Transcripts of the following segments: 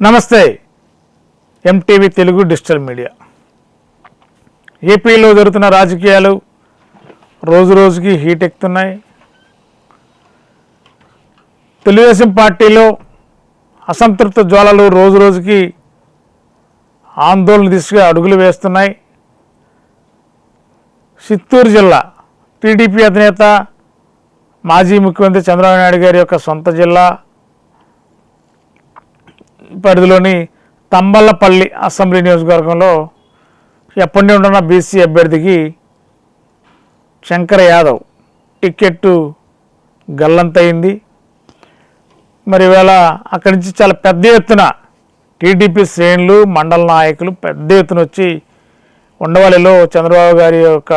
నమస్తే MTV Telugu digital media. ఏపీలో జరుగుతున్న రాజకీయాలు రోజు రోజుకి హీట్ ఎక్కుతున్నాయి. తెలుగుదేశం పార్టీలో అసంతృప్త జ్వాలలు రోజు రోజుకి ఆందోళన దిశగా అడుగులు వేస్తున్నాయి. చిత్తూరు జిల్లా టీడీపీ అధినేత మాజీ ముఖ్యమంత్రి చంద్రబాబు నాయుడు గారి యొక్క సొంత జిల్లా పరిధిలోని తంబల్లపల్లి అసెంబ్లీ నియోజకవర్గంలో ఎప్పటి నుండి ఉన్న బీసీ అభ్యర్థికి శంకర యాదవ్ టిక్కెట్టు గల్లంతయింది. మరి ఇవాళ అక్కడి నుంచి చాలా పెద్ద ఎత్తున టీడీపీ శ్రేణులు మండల నాయకులు పెద్ద ఎత్తున వచ్చి ఉండవల్లిలో చంద్రబాబు గారి యొక్క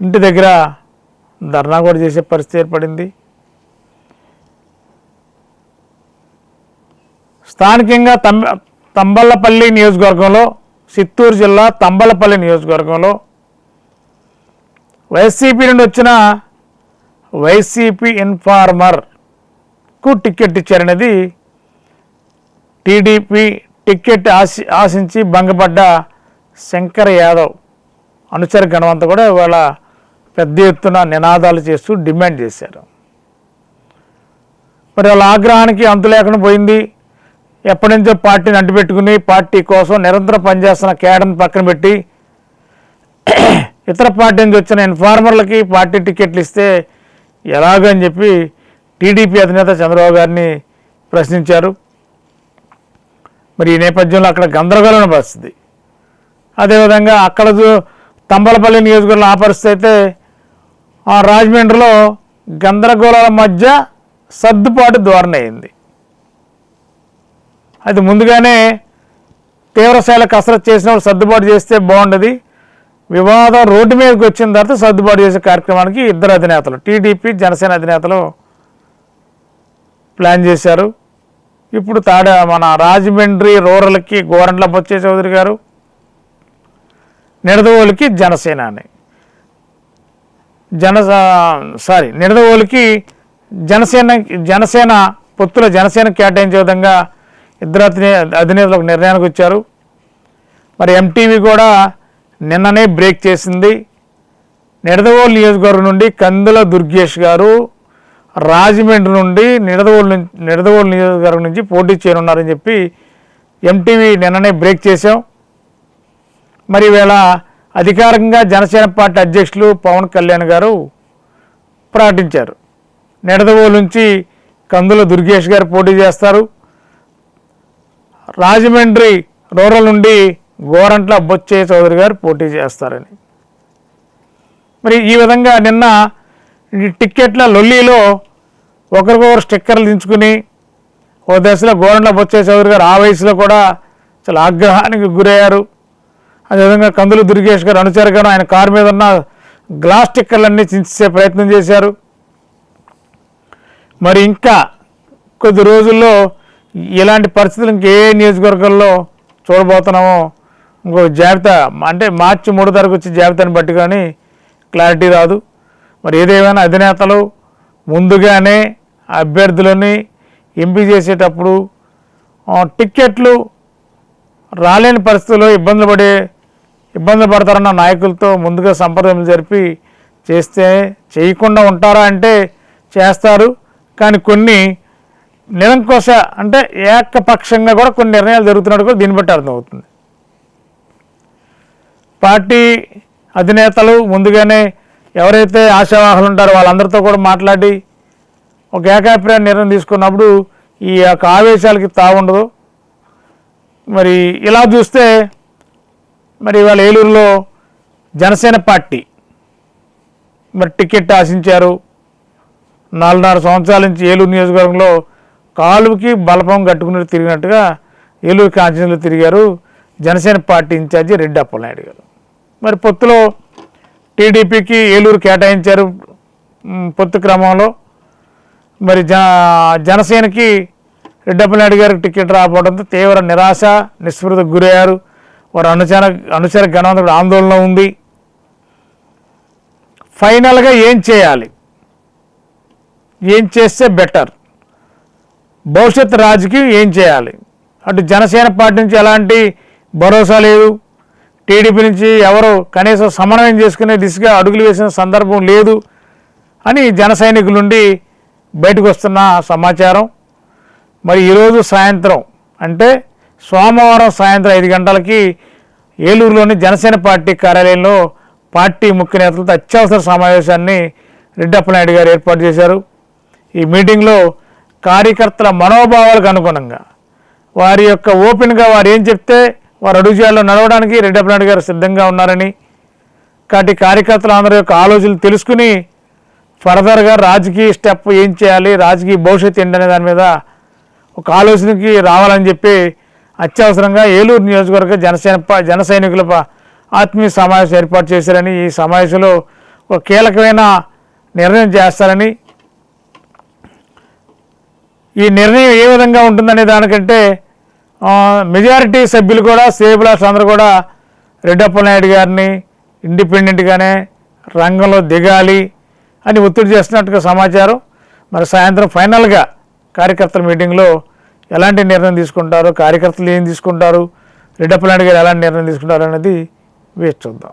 ఇంటి దగ్గర ధర్నా కూడా చేసే పరిస్థితి ఏర్పడింది. స్థానికంగా తంబ తంబలపల్లి నియోజకవర్గంలో చిత్తూరు జిల్లా తంబలపల్లి నియోజకవర్గంలో వైసీపీ నుండి వచ్చిన వైసీపీ ఇన్ఫార్మర్కు టికెట్ ఇచ్చారనేది టీడీపీ టికెట్ ఆశి ఆశించి భంగపడ్డ శంకర్ యాదవ్. అనుచర గణమంతా కూడా ఇవాళ పెద్ద ఎత్తున నినాదాలు చేస్తూ డిమాండ్ చేశారు. మరి వాళ్ళ ఆగ్రహానికి అంతు లేకుండా పోయింది. ఎప్పటి నుంచో పార్టీని అంటిపెట్టుకుని పార్టీ కోసం నిరంతరం పనిచేస్తున్న కేడర్ని పక్కన పెట్టి ఇతర పార్టీ నుంచి వచ్చిన ఇన్ఫార్మర్లకి పార్టీ టికెట్లు ఇస్తే ఎలాగని చెప్పి టీడీపీ అధినేత చంద్రబాబు గారిని ప్రశ్నించారు. మరి ఈ నేపథ్యంలో అక్కడ గందరగోళమైన పరిస్థితి అదేవిధంగా అక్కడ తంబలపల్లి నియోజకవర్గంలో ఆ పరిస్థితి అయితే ఆ రాజమండ్రిలో గందరగోళాల మధ్య సర్దుబాటు ధోరణి అయింది. అది ముందుగానే తీవ్రస్థాయిలో కసరత్తు చేసినప్పుడు సర్దుబాటు చేస్తే బాగుండదు. వివాదం రోడ్డు మీదకి వచ్చిన తర్వాత సర్దుబాటు చేసే కార్యక్రమానికి ఇద్దరు అధినేతలు టీడీపీ జనసేన అధినేతలు ప్లాన్ చేశారు. ఇప్పుడు తాడ మన రాజమండ్రి రూరల్కి గోరంట్ల బొచ్చే చౌదరి గారు నిడదవోలికి జనసేన అని జన సారీ నిడదవోలికి జనసేన జనసేన పొత్తుల జనసేన కేటాయించే విధంగా ఇద్దరు అధినే అధినేతలు ఒక నిర్ణయానికి వచ్చారు. మరి ఎంటీవీ కూడా నిన్ననే బ్రేక్ చేసింది. నిడదవోలు నియోజకవర్గం నుండి కందుల దుర్గేష్ గారు రాజమండ్రి నుండి నిడదవోలు నిడదవోలు నియోజకవర్గం నుంచి పోటీ చేయనున్నారని చెప్పి ఎంటీవీ నిన్ననే బ్రేక్ చేశాం. మరి ఈవేళ అధికారికంగా జనసేన పార్టీ అధ్యక్షులు పవన్ కళ్యాణ్ గారు ప్రకటించారు. నిడదవోలు నుంచి కందుల దుర్గేష్ గారు పోటీ చేస్తారు. రాజమండ్రి రూరల్ నుండి గోరంట్ల బొచ్చే చౌదరి గారు పోటీ చేస్తారని. మరి ఈ విధంగా నిన్న ఈ టిక్కెట్ల లొల్లీలో ఒకరికొకరు స్టిక్కర్లు దించుకుని ఓ దశలో గోరంట్ల బొచ్చే చౌదరి గారు ఆ వయసులో కూడా చాలా ఆగ్రహానికి గురయ్యారు. అదేవిధంగా కందులు దుర్గేష్ గారు అనుచరగాను ఆయన కారు మీద ఉన్న గ్లాస్ స్టిక్కర్లన్నీ చించే ప్రయత్నం చేశారు. మరి ఇంకా కొద్ది రోజుల్లో ఇలాంటి పరిస్థితులు ఇంకే నియోజకవర్గాల్లో చూడబోతున్నామో. ఇంకో జాబితా అంటే మార్చి మూడో తారీఖు వచ్చే జాబితాని బట్టి కానీ క్లారిటీ రాదు. మరి ఏదేమైనా అధినేతలు ముందుగానే అభ్యర్థులని ఎంపిక చేసేటప్పుడు టిక్కెట్లు రాలేని పరిస్థితుల్లో ఇబ్బందులు పడే ఇబ్బందులు పడతారన్న నాయకులతో ముందుగా సంప్రదింపులు జరిపి చేస్తే చేయకుండా ఉంటారా అంటే చేస్తారు. కానీ కొన్ని నిరంకోశ అంటే ఏకపక్షంగా కూడా కొన్ని నిర్ణయాలు జరుగుతున్నట్టు కూడా దీన్ని బట్టి అర్థమవుతుంది. పార్టీ అధినేతలు ముందుగానే ఎవరైతే ఆశావాహులు ఉంటారో వాళ్ళందరితో కూడా మాట్లాడి ఒక ఏకాభిప్రాయ నిర్ణయం తీసుకున్నప్పుడు ఈ యొక్క ఆవేశాలకి తాగుండదు మరి ఇలా చూస్తే మరి వాళ్ళ ఏలూరులో జనసేన పార్టీ మరి టికెట్ ఆశించారు. నాలుగున్నర సంవత్సరాల నుంచి ఏలూరు నియోజకవర్గంలో కాలువకి బలపం కట్టుకుని తిరిగినట్టుగా ఏలూరు కాంచనలో తిరిగారు జనసేన పార్టీ ఇన్ఛార్జి రెడ్డి అప్పలనాయుడు గారు. మరి పొత్తులో టీడీపీకి ఏలూరు కేటాయించారు పొత్తు క్రమంలో. మరి జ జనసేనకి రెడ్డప్పనాయుడు గారికి టికెట్ రాకపోవడంతో తీవ్ర నిరాశ నిస్పృహకు గురయ్యారు. వారు అనుచర అనుచర గణవంత ఆందోళన ఉంది ఫైనల్గా ఏం చేయాలి? ఏం చేస్తే బెటర్? భవిష్యత్ రాజకీయం ఏం చేయాలి? అటు జనసేన పార్టీ నుంచి ఎలాంటి భరోసా లేదు. టీడీపీ నుంచి ఎవరు కనీసం సమన్వయం చేసుకునే దిశగా అడుగులు వేసిన సందర్భం లేదు అని జన సైనికుల నుండి బయటకు వస్తున్న సమాచారం. మరి ఈరోజు సాయంత్రం అంటే సోమవారం సాయంత్రం ఐదు గంటలకి ఏలూరులోని జనసేన పార్టీ కార్యాలయంలో పార్టీ ముఖ్య నేతలతో అత్యవసర సమావేశాన్ని రెడ్డప్పనాయుడు గారు ఏర్పాటు చేశారు. ఈ మీటింగ్లో కార్యకర్తల మనోభావాలకు అనుగుణంగా. వారి యొక్క ఓపెన్గా వారు ఏం చెప్తే వారు అడుగుజాల్లో నడవడానికి రెడ్డప్పనాయుడు గారు సిద్ధంగా ఉన్నారని కాబట్టి కార్యకర్తలు అందరి యొక్క ఆలోచనలు తెలుసుకుని ఫర్దర్గా రాజకీయ స్టెప్ ఏం చేయాలి రాజకీయ భవిష్యత్తు ఏంటనే దాని మీద ఒక ఆలోచనకి రావాలని చెప్పి అత్యవసరంగా ఏలూరు నియోజకవర్గ జనసేన ప- జన సైనికుల ఆత్మీయ సమావేశం ఏర్పాటు చేశారని ఈ సమావేశంలో ఒక కీలకమైన నిర్ణయం చేస్తారని ఈ నిర్ణయం ఏ విధంగా ఉంటుందనే దానికంటే మెజారిటీ సభ్యులు కూడా సేబులాస్ అందరూ కూడా రెడ్డప్ప నాయుడు గారిని ఇండిపెండెంట్గానే రంగంలో దిగాలి అని ఒత్తిడి చేస్తున్నట్టుగా సమాచారం. మరి సాయంత్రం ఫైనల్గా కార్యకర్తల మీటింగ్లో ఎలాంటి నిర్ణయం తీసుకుంటారు కార్యకర్తలు ఏం తీసుకుంటారు రెడ్డప్ప నాయుడు గారు ఎలాంటి నిర్ణయం తీసుకుంటారు అనేది వేచి చూద్దాం.